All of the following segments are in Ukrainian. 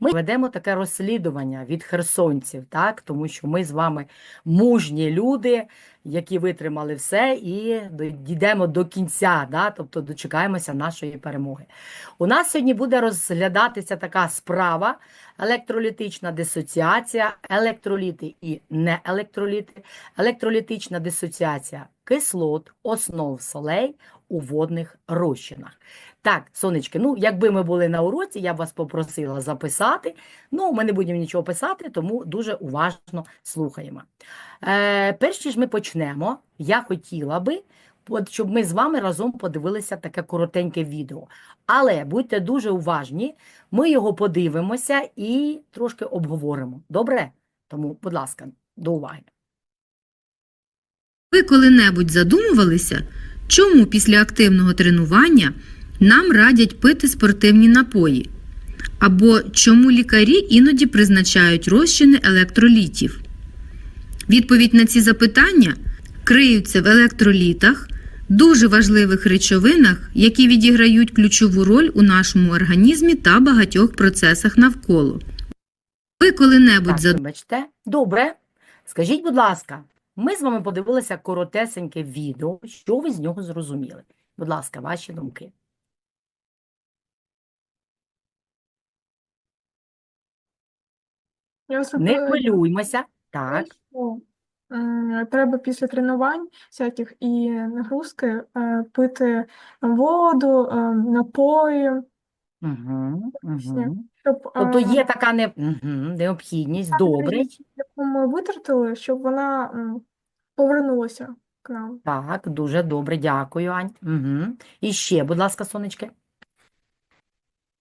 Ми ведемо таке розслідування від херсонців, так? Тому що ми з вами мужні люди, які витримали все, і дійдемо до кінця, да? Тобто дочекаємося нашої перемоги. У нас сьогодні буде розглядатися така справа: електролітична дисоціація, електроліти і неелектроліти, електролітична дисоціація кислот, основ солей у водних розчинах. Так, сонечки, ну якби ми були на уроці, я б вас попросила записати. Ну, ми не будемо нічого писати, тому дуже уважно слухаємо. Е, перш ніж ми почнемо, я хотіла би, щоб ми з вами разом подивилися таке коротеньке відео. Але будьте дуже уважні, ми його подивимося і трошки обговоримо. Добре? Тому, будь ласка, до уваги. Ви коли-небудь задумувалися, чому після активного тренування нам радять пити спортивні напої? Або чому лікарі іноді призначають розчини електролітів? Відповідь на ці запитання криються в електролітах, дуже важливих речовинах, які відіграють ключову роль у нашому організмі та багатьох процесах навколо. Ви коли-небудь вибачте. Добре. Скажіть, будь ласка, ми з вами подивилися коротесеньке відео. Що ви з нього зрозуміли? Будь ласка, ваші думки. Я Не зробила хвилюймося. Так, що м, треба після тренувань всяких і нагрузки е, пити воду, е, напої, угу, угу. щоб Тобто е, є така не... угу, необхідність. Добре. енергія, яку ми витратили, щоб вона м, повернулася к нам. Так, дуже добре, дякую, Ань. Угу. І ще, будь ласка, сонечки.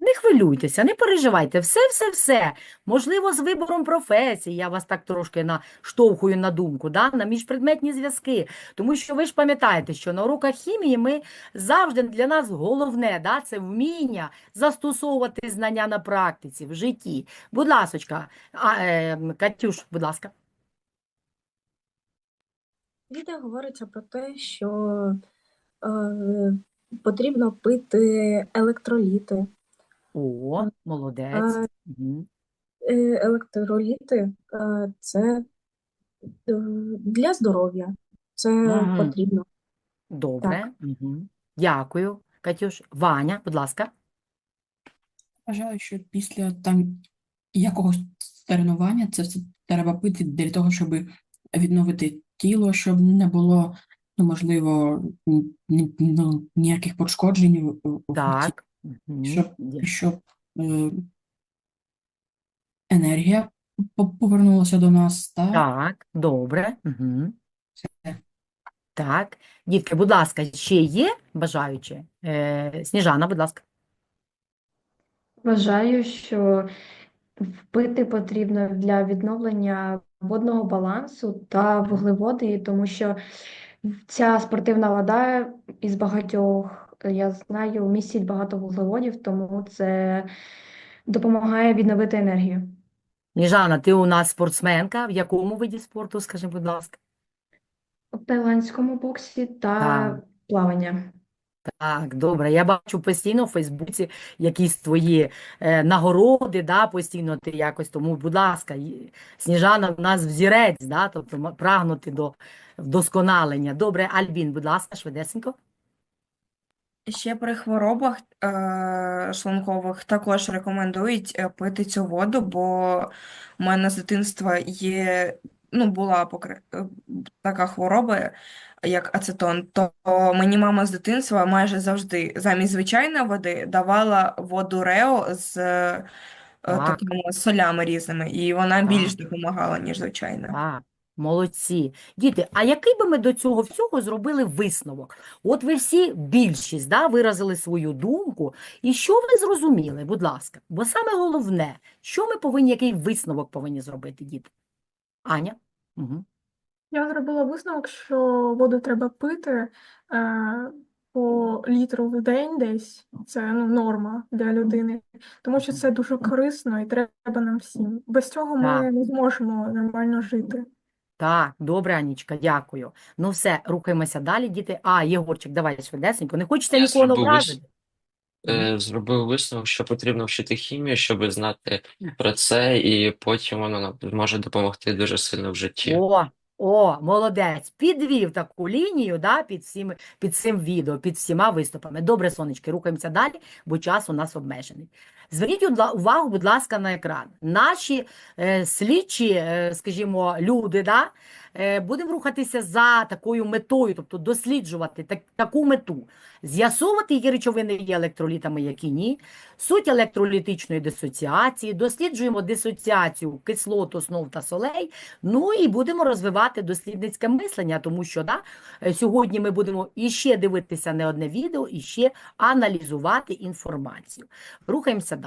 Не хвилюйтеся, не переживайте. Все, все, все. Можливо, з вибором професії. Я вас так трошки наштовхую на думку, да? на міжпредметні зв'язки. Тому що ви ж пам'ятаєте, що на уроках хімії ми завжди для нас головне, да? це вміння застосовувати знання на практиці, в житті. Будь ласочка, а, е, Катюш, будь ласка. Відео говориться про те, що е, потрібно пити електроліти. О, молодець. Е, електроліти це е, для здоров'я. Це Мгм. потрібно. Добре. Мгм. Дякую, Катюш. Ваня, будь ласка. Вважаю, що після там якогось тренування це все треба пити для того, щоб відновити тіло, щоб не було, ну, можливо, ну, ніяких пошкоджень Так. Щоб, щоб е, енергія повернулася до нас, та Так, добре. Мгм. Все. Так. Дітки, будь ласка, ще є бажаючі? Е, Сніжана, будь ласка. Вважаю, що впити потрібно для відновлення водного балансу та вуглеводи, тому що ця спортивна вода із багатьох, я знаю, містить багато вуглеводів, тому це допомагає відновити енергію. Сніжана, ти у нас спортсменка. В якому виді спорту, скажи, будь ласка? У тайландському боксі та Так. плавання. Так, добре. Я бачу постійно в Фейсбуці якісь твої е, нагороди, да, постійно ти якось, тому, будь ласка, і- Сніжана в нас взірець, да, тобто м- прагнути до вдосконалення. Добре, Альбін, будь ласка, швидесенько. Ще при хворобах е, шлункових також рекомендують е, пити цю воду, бо в мене з дитинства є, ну, була покри... е, така хвороба, як ацетон, то мені мама з дитинства майже завжди замість звичайної води давала воду Рео з е, Так. такими солями різними, і вона більш Так. допомагала, ніж звичайна. Так, молодці. Діти, а який би ми до цього всього зробили висновок? От ви всі, більшість, да, виразили свою думку. І що ви зрозуміли, будь ласка? Бо саме головне, що ми повинні, який висновок повинні зробити, діти? Аня? Угу. Я зробила висновок, що воду треба пити е, по літру в день десь. Це ну, норма для людини, тому що це дуже корисно і треба нам всім. Без цього ми Так. не зможемо нормально жити. Так, добре, Анічка, дякую. Ну все, рухаємося далі, діти. А, Єгорчик, давай швидесенько. Не хочеться Я нікого зробив вис- образити. е, зробив висновок, що потрібно вчити хімію, щоб знати про це, і потім воно нам може допомогти дуже сильно в житті. О, о, молодець. Підвів таку лінію, да, під всім, під цим відео, під всіма виступами. Добре, сонечки, рухаємося далі, бо час у нас обмежений. Зверніть увагу, будь ласка, на екран. Наші е, слідчі, е, скажімо, люди, да, е, будемо рухатися за такою метою, тобто досліджувати так, таку мету. З'ясовувати, які речовини є електролітами, які ні. Суть електролітичної дисоціації, досліджуємо дисоціацію кислот, основ та солей, Ну і будемо розвивати дослідницьке мислення, тому що да, е, сьогодні ми будемо іще дивитися не одне відео, і ще аналізувати інформацію. Рухаємося.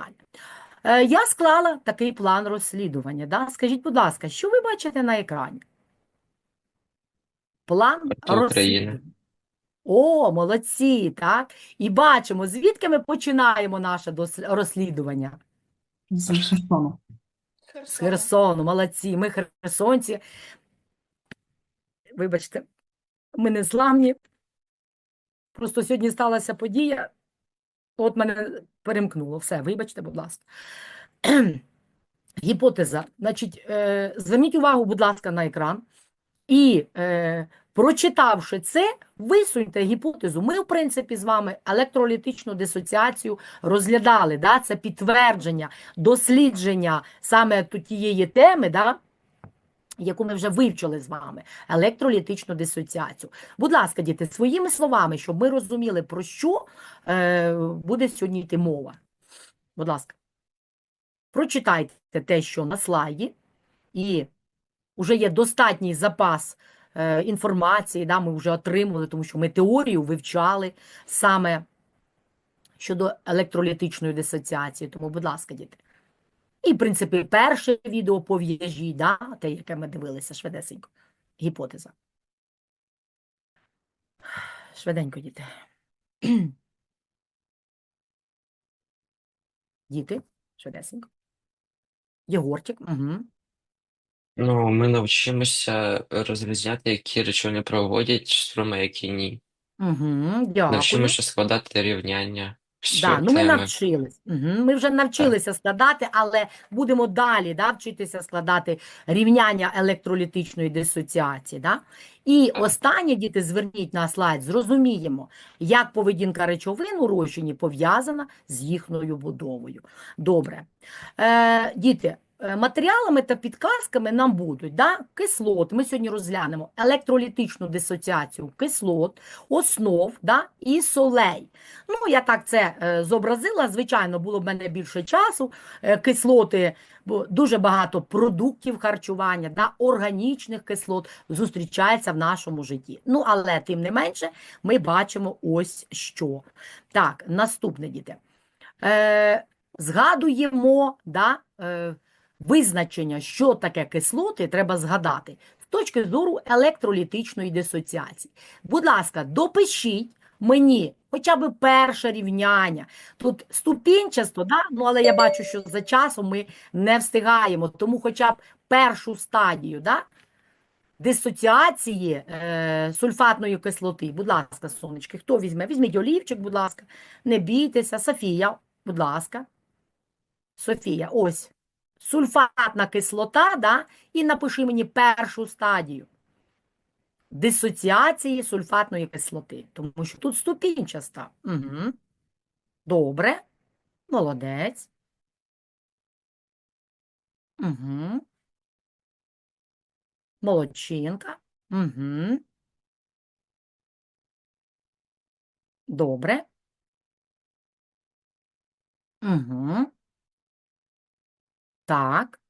Е, Я склала такий план розслідування. Да? Скажіть, будь ласка, що ви бачите на екрані? План розслідування. О, молодці, так? І бачимо, звідки ми починаємо наше розслідування. З Херсону. З Херсону, молодці, ми херсонці. Вибачте, ми не зламні. Просто сьогодні сталася подія, от мене перемкнуло. Все, вибачте, будь ласка. Гіпотеза. Значить, е, зверніть увагу, будь ласка, на екран. І е, прочитавши це, висуньте гіпотезу. Ми, в принципі, з вами електролітичну дисоціацію розглядали. Да? Це підтвердження, дослідження саме тієї теми, да? Яку ми вже вивчили з вами, електролітичну дисоціацію. Будь ласка, діти, своїми словами, щоб ми розуміли, про що е, буде сьогодні йти мова. Будь ласка, прочитайте те, що на слайді, і вже є достатній запас е, інформації, да, ми вже отримували, тому що ми теорію вивчали саме щодо електролітичної дисоціації. Тому, будь ласка, діти. І, в принципі, перше відео по в'їжджі, да, те, яке ми дивилися швидесенько. Гіпотеза. Швиденько, діти. Діти, швидесенько. Єгорчик, угу. Ну, ми навчимося розрізняти, які речовини проводять струми, які ні. Угу, дякую. Навчимося складати рівняння. Да, ну ми навчились. Угу. Ми вже навчилися складати, але будемо далі да, вчитися складати рівняння електролітичної дисоціації. Да? І останнє, діти, зверніть на слайд, зрозуміємо, як поведінка речовин у розчині пов'язана з їхньою будовою. Добре. Е, діти, матеріалами та підказками нам будуть да? кислот. Ми сьогодні розглянемо електролітичну дисоціацію кислот, основ да? і солей. Ну, я так це е, зобразила. Звичайно, було в мене більше часу. Е, кислоти, бо дуже багато продуктів харчування, да, органічних кислот зустрічається в нашому житті. Ну, але тим не менше, ми бачимо ось що. Так, наступне діти. Е, згадуємо да, е, визначення, що таке кислоти, треба згадати з точки зору електролітичної дисоціації. Будь ласка, допишіть мені хоча б перше рівняння. Тут ступінчасто, да? ну, але я бачу, що за часом ми не встигаємо, тому хоча б першу стадію да? дисоціації е, сульфатної кислоти. Будь ласка, сонечки, хто візьме? Візьміть олівчик, будь ласка, не бійтеся. Софія, будь ласка. Софія, ось. Сульфатна кислота, да? і напиши мені першу стадію дисоціації сульфатної кислоти, тому що тут ступінчаста. Угу. Добре. Молодець. Угу. Молодчинка. Угу. Добре. Угу. Так.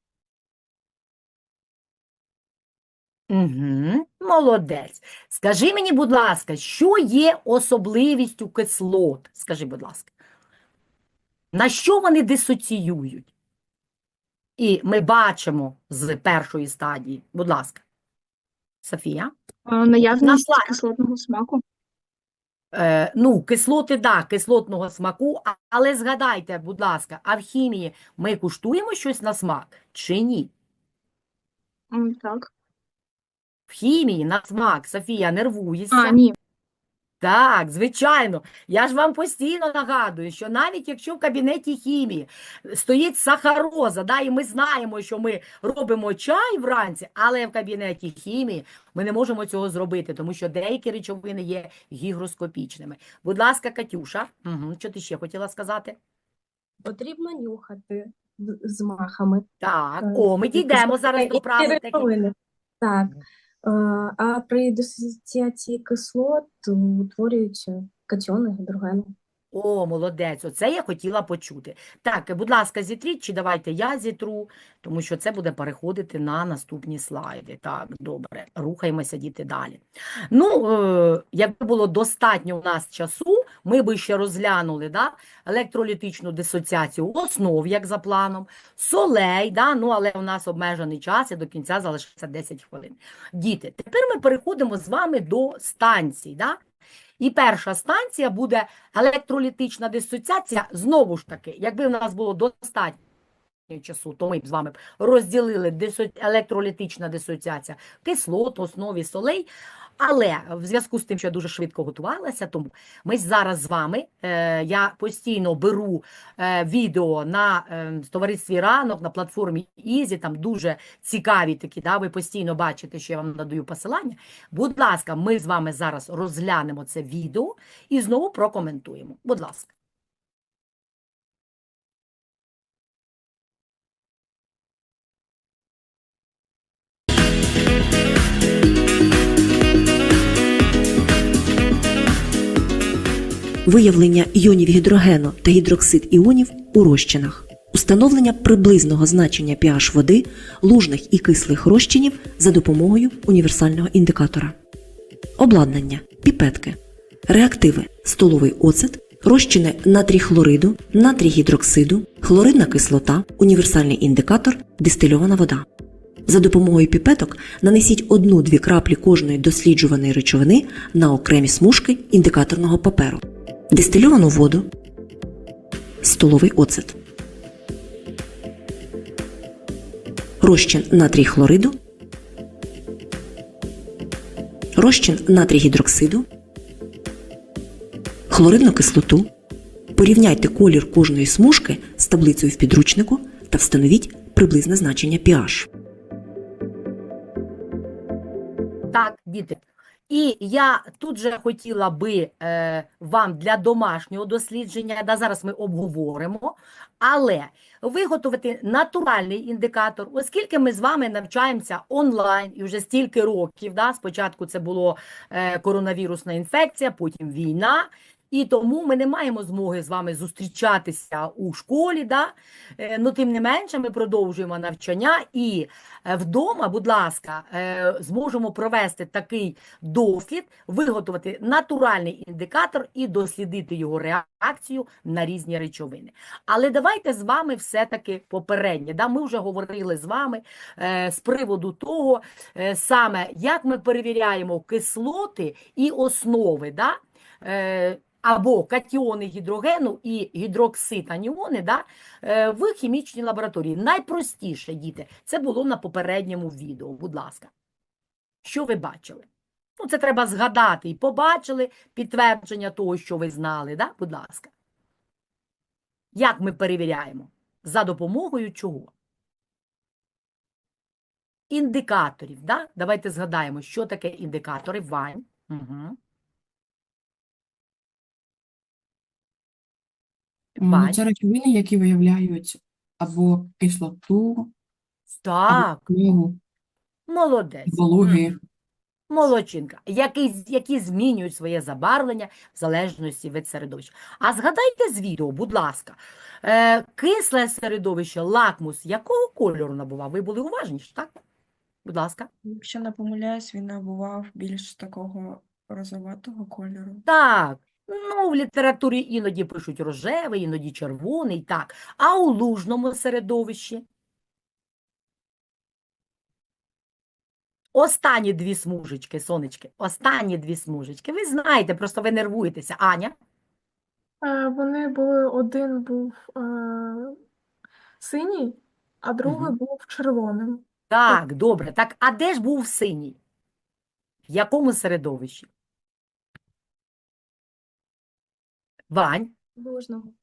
Угу. Молодець. Скажи мені, будь ласка, що є особливістю кислот? Скажи, будь ласка. На що вони дисоціюють? І ми бачимо з першої стадії. Будь ласка. Софія? Наявність кислотного смаку. Е, ну, кислоти, да, кислотного смаку, але згадайте, будь ласка, а в хімії ми куштуємо щось на смак чи ні? М, Так. В хімії на смак, Софія, нервується. А, ні. Так, звичайно. Я ж вам постійно нагадую, що навіть якщо в кабінеті хімії стоїть сахароза, да, і ми знаємо, що ми робимо чай вранці, але в кабінеті хімії ми не можемо цього зробити, тому що деякі речовини є гігроскопічними. Будь ласка, Катюша, угу. що ти ще хотіла сказати? Потрібно нюхати з- махами. Так, Е, о, ми дійдемо зараз до правил Так. А при дисоціації кислот утворюються катіони, гідрогени. О, молодець, оце я хотіла почути. Так, будь ласка, зітріть, чи давайте я зітру, тому що це буде переходити на наступні слайди. Так, добре, рухаємося, діти, далі. Ну, е, якби було достатньо у нас часу, ми би ще розглянули да, електролітичну дисоціацію основ, як за планом, солей, да, ну, але у нас обмежений час і до кінця залишиться 10 хвилин. Діти, тепер ми переходимо з вами до станцій. Да? І перша станція буде електролітична дисоціація. Знову ж таки, якби в нас було достатньо часу, то ми б з вами розділили дисо... електролітична дисоціація кислот, основі солей. Але в зв'язку з тим, що я дуже швидко готувалася, тому ми зараз з вами, е, я постійно беру е, відео на е, товаристві ранок, на платформі Ізі, там дуже цікаві такі, да, ви постійно бачите, що я вам надаю посилання. Будь ласка, ми з вами зараз розглянемо це відео і знову прокоментуємо. Будь ласка. Виявлення іонів гідрогену та гідроксид іонів у розчинах, установлення приблизного значення pH води, лужних і кислих розчинів за допомогою універсального індикатора, обладнання, піпетки, реактиви, столовий оцет, розчини натрій хлориду, натрій гідроксиду, хлоридна кислота, універсальний індикатор, дистильована вода. За допомогою піпеток нанесіть одну-дві краплі кожної досліджуваної речовини на окремі смужки індикаторного паперу дистильовану воду, столовий оцет, розчин натрій хлориду, розчин натрій гідроксиду, хлоридну кислоту. Порівняйте колір кожної смужки з таблицею в підручнику та встановіть приблизне значення pH. Так, діти. І я тут же хотіла би е, вам для домашнього дослідження, да, зараз ми обговоримо, але виготовити натуральний індикатор, оскільки ми з вами навчаємося онлайн і вже стільки років, да, спочатку це було е, коронавірусна інфекція, потім війна, і тому ми не маємо змоги з вами зустрічатися у школі, да? Е, ну, тим не менше, ми продовжуємо навчання і е, вдома, будь ласка, е, зможемо провести такий дослід, виготовити натуральний індикатор і дослідити його реакцію на різні речовини. Але давайте з вами все-таки попереднє. Да? Ми вже говорили з вами з приводу того, саме як ми перевіряємо кислоти і основи. Да? Або катіони гідрогену і гідроксид аніони да, е, в хімічній лабораторії. Найпростіше, діти, це було на попередньому відео. Будь ласка. Що ви бачили? Ну, це треба згадати і побачили підтвердження того, що ви знали, да? Будь ласка. Як ми перевіряємо? За допомогою чого? Індикаторів, да? Давайте згадаємо, що таке індикатори. Вань. Угу. Ну, Це речовини, які виявляють або кислоту, Так, або книгу, молодець. вологи. Мгм. Молодчинка, які, які змінюють своє забарвлення в залежності від середовища. А згадайте з відео, будь ласка, е, кисле середовище, лакмус, якого кольору набував? Ви були уважніші, так? Будь ласка. Якщо не помиляюсь, він набував більш такого розоватого кольору. Так, ну в літературі іноді пишуть рожевий, іноді червоний, так. А у лужному середовищі? Останні дві смужечки, сонечки, останні дві смужечки. Ви знаєте, просто ви нервуєтеся. Аня? Е, Вони були, один був е, синій, а другий Мгм. був червоним. Так, добре. Так, а де ж був синій? В якому середовищі? Вань, лужному.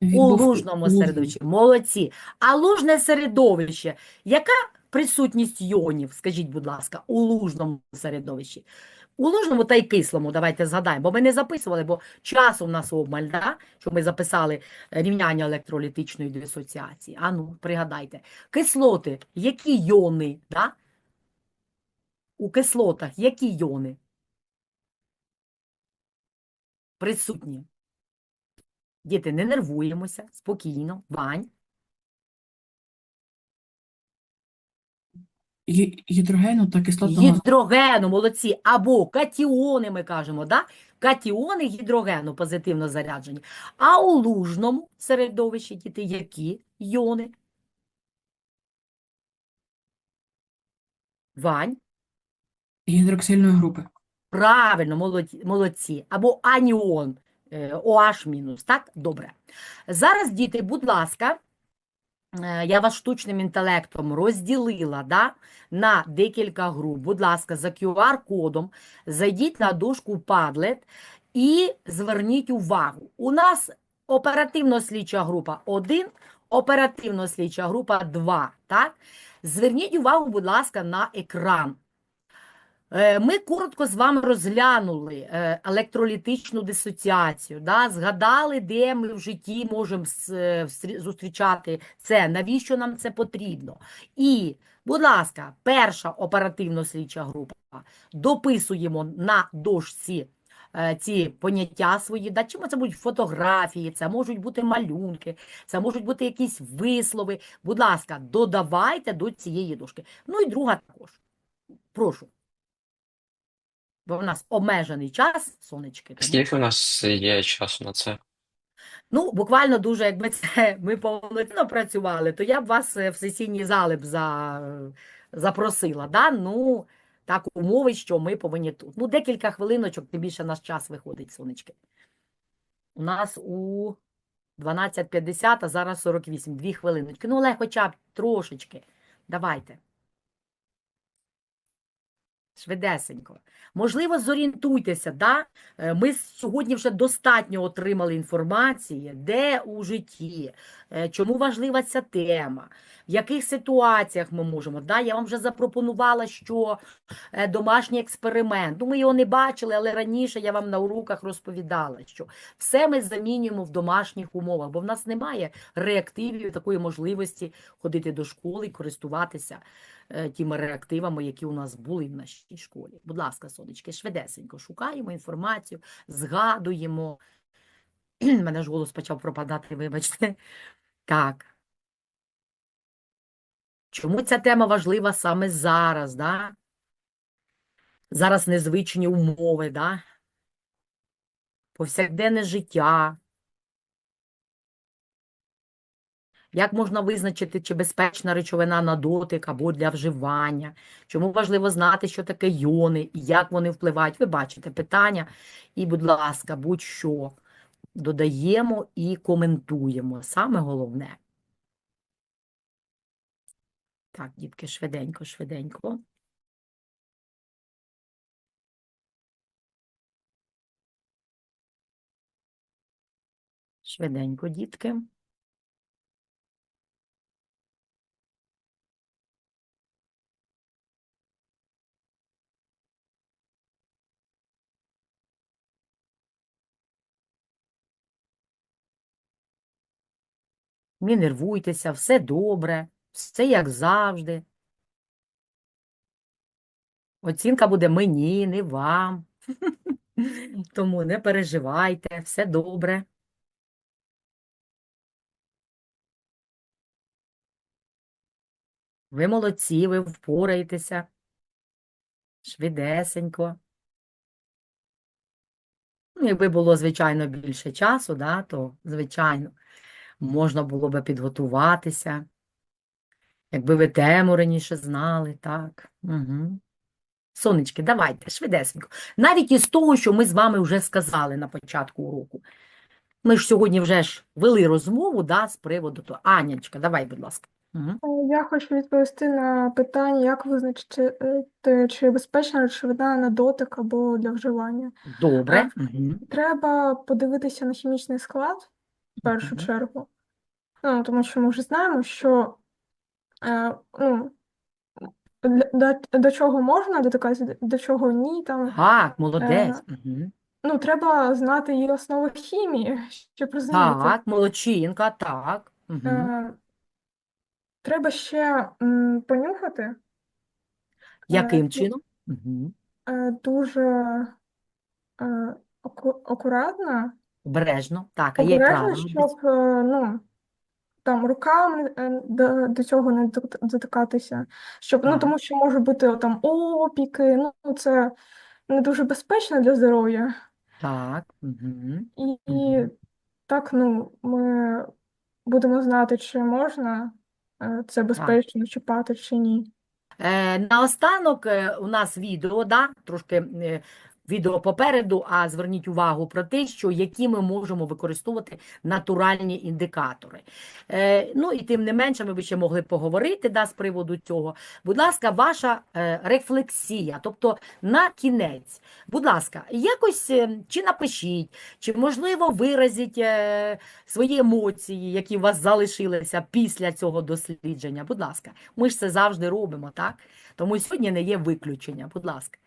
у лужному середовищі. Молодці. А лужне середовище, яка присутність йонів, скажіть, будь ласка, у лужному середовищі? У лужному та й кислому, давайте згадаємо, бо ми не записували, бо часу в нас обмаль, да? що ми записали рівняння електролітичної дисоціації. А ну, пригадайте. Кислоти, які йони, да? У кислотах які йони? Присутні. Діти, не нервуємося, спокійно. Вань. Гі- Гідрогену та кислотного Гідрогену, молодці, або катіони, ми кажемо, да? Катіони гідрогену позитивно заряджені. А у лужному середовищі, діти, які йони? Вань, гідроксильної групи. правильно, молодці, молодці. Або аніон, OH мінус, так? Добре. Зараз, діти, будь ласка, е, я вас штучним інтелектом розділила да, на декілька груп. Будь ласка, за QR-кодом зайдіть на дошку Padlet і зверніть увагу. У нас оперативно-слідча група 1, оперативно-слідча група 2. Так? Зверніть увагу, будь ласка, на екран. Е, Ми коротко з вами розглянули е, електролітичну дисоціацію, да? згадали, де ми в житті можемо е, зустрічати це, навіщо нам це потрібно. І, будь ласка, перша оперативно-слідча група. Дописуємо на дошці ці поняття свої. Да? Чому це будуть фотографії, це можуть бути малюнки, це можуть бути якісь вислови. Будь ласка, додавайте до цієї дошки. Ну і друга також. Прошу. Бо в нас обмежений час, сонечки. тому- Скільки у нас є часу на це? Ну, буквально дуже, якби це ми повноцінно працювали, то я б вас е, в сесійні зали б за, запросила. Да? Ну, так умови, що ми повинні тут. Ну, декілька хвилиночок, тим більше наш час виходить, сонечки. У нас у 12.50, а зараз 48. Дві хвилиночки. Ну, але хоча б трошечки. Давайте. Швидесенько. Можливо, зорієнтуйтеся, да? Е, Ми сьогодні вже достатньо отримали інформації, де у житті, е, чому важлива ця тема, в яких ситуаціях ми можемо. Да? Я вам вже запропонувала, що е, домашній експеримент. Ну, ми його не бачили, але раніше я вам на уроках розповідала, що все ми замінюємо в домашніх умовах, бо в нас немає реактивів такої можливості ходити до школи і користуватися тими реактивами, які у нас були в нашій школі. Будь ласка, сонечки, швидесенько шукаємо інформацію, згадуємо. Мене ж голос почав пропадати, вибачте. Так. Чому ця тема важлива саме зараз, да? Зараз незвичні умови, да? Повсякденне життя. Як можна визначити, чи безпечна речовина на дотик або для вживання? Чому важливо знати, що таке йони і як вони впливають? Ви бачите питання. І, будь ласка, будь-що додаємо і коментуємо. Саме головне. Так, дітки, швиденько, швиденько. Швиденько, дітки. Не нервуйтеся, все добре, все як завжди. Оцінка буде мені, не вам. Тому не переживайте, все добре. Ви молодці, ви впораєтеся. Швидесенько. Ну, якби було, звичайно, більше часу, да, то, звичайно, можна було би підготуватися. Якби ви тему раніше знали, так. Угу. Сонечки, давайте, швидесенько. Навіть із того, що ми з вами вже сказали на початку уроку. Ми ж сьогодні вже ж вели розмову да, з приводу того. Анячка, давай, будь ласка. Е, Я хочу відповісти на питання, як визначити, чи безпечна речовина на дотик або для вживання. Добре. Е, Треба подивитися на хімічний склад в першу Мгм. чергу. Ну, тому що ми вже знаємо, що е, ну, до, до чого можна дотикатися, до чого ні. Там, Так, молодець. Е, ну, треба знати її основи хімії, щоб розуміти. Так, молодчинка, так. Мгм. Е, треба ще м, понюхати. Яким е, чином? Е, Дуже е, аку- акуратно, Обережно. Так, а є обережно, щоб е, ну, там руками е, до, до цього не дот- дотикатися. Щоб, ну, Так. тому що може бути там опіки, ну це не дуже безпечно для здоров'я. Так. Мгм. І, і Мгм. так, ну, ми будемо знати, чи можна е, це безпечно чіпати, чи ні. Е, наостанок е, у нас відео, да, трошки е, відео попереду, а зверніть увагу про те, що які ми можемо використовувати натуральні індикатори. Е, ну і тим не менше, ми б ще могли поговорити да, з приводу цього. Будь ласка, ваша е, рефлексія, тобто на кінець. Будь ласка, якось е, чи напишіть, чи можливо виразіть е, свої емоції, які у вас залишилися після цього дослідження. Будь ласка, ми ж це завжди робимо, так? Тому сьогодні не є виключення. Будь ласка.